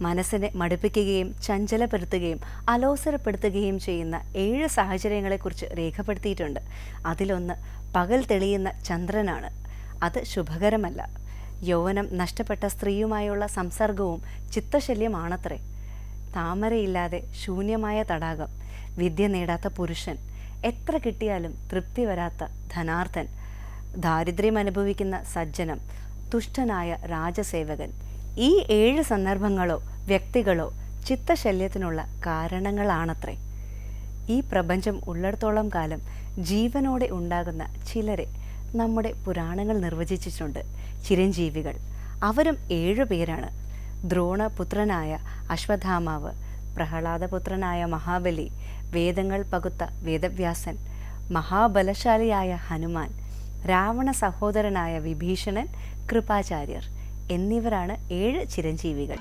മനസ്സിനെ മടുപ്പിക്കുകയും ചഞ്ചലപ്പെടുത്തുകയും അലോസരപ്പെടുത്തുകയും ചെയ്യുന്ന ഏഴ് സാഹചര്യങ്ങളെക്കുറിച്ച് രേഖപ്പെടുത്തിയിട്ടുണ്ട്. അതിലൊന്ന് പകൽ തെളിയുന്ന ചന്ദ്രനാണ്. അത് ശുഭകരമല്ല. യൗവനം നഷ്ടപ്പെട്ട സ്ത്രീയുമായുള്ള സംസർഗവും ചിത്തശല്യമാണത്രേ. താമരയില്ലാതെ ശൂന്യമായ തടാകം വിദ്യ നേടാത്ത പുരുഷൻ എത്ര കിട്ടിയാലും തൃപ്തി വരാത്ത ധനാർത്ഥൻ ദാരിദ്ര്യം അനുഭവിക്കുന്ന സജ്ജനം തുഷ്ടനായ രാജസേവകൻ ഈ ഏഴ് സന്ദർഭങ്ങളോ വ്യക്തികളോ ചിത്തശല്യത്തിനുള്ള കാരണങ്ങളാണത്രേ. ഈ പ്രപഞ്ചം ഉള്ളിടത്തോളം കാലം ജീവനോടെ ഉണ്ടാകുന്ന ചിലരെ നമ്മുടെ പുരാണങ്ങൾ നിർവചിച്ചിട്ടുണ്ട്. ചിരഞ്ജീവികൾ. അവരും ഏഴു പേരാണ്. ദ്രോണപുത്രനായ അശ്വത്ഥാമാവ് പ്രഹ്ലാദപുത്രനായ മഹാബലി വേദങ്ങൾ പകുത്ത വേദവ്യാസൻ മഹാബലശാലിയായ ഹനുമാൻ രാവണ സഹോദരനായ വിഭീഷണൻ കൃപാചാര്യർ. എന്നിവരാണ് ഏഴ് ചിരഞ്ജീവികൾ.